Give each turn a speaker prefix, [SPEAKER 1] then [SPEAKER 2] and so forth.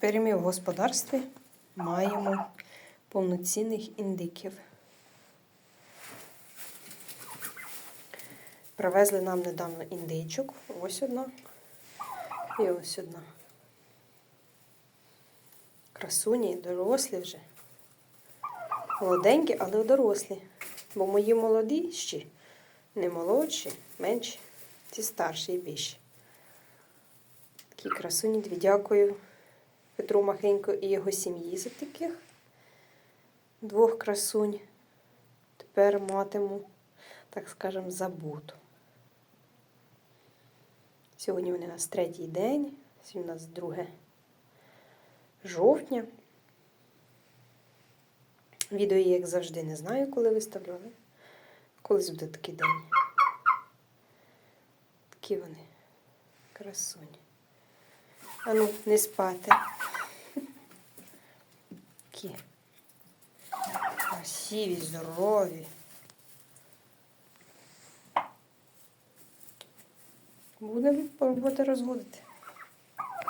[SPEAKER 1] Тепер в господарстві маємо повноцінних індиків. Привезли нам недавно індичок. Ось одна. І ось одна. Красуні, дорослі вже. Молоденькі, але дорослі. Бо мої молоді ще не молодші, менші, ці старші і більші. Такі красуні дві. Дякую Петру Махенько і його сім'ї за таких двох красунь. Тепер матиму, так скажемо, забуту. Сьогодні вони у нас третій день, сьогодні у нас 2 жовтня. Відео, я, як завжди, не знаю, коли виставляли. Колись буде такий день. Такі вони красуні. А ну, не спати. Такі. Красиві, здорові. Будемо пробувати розводити.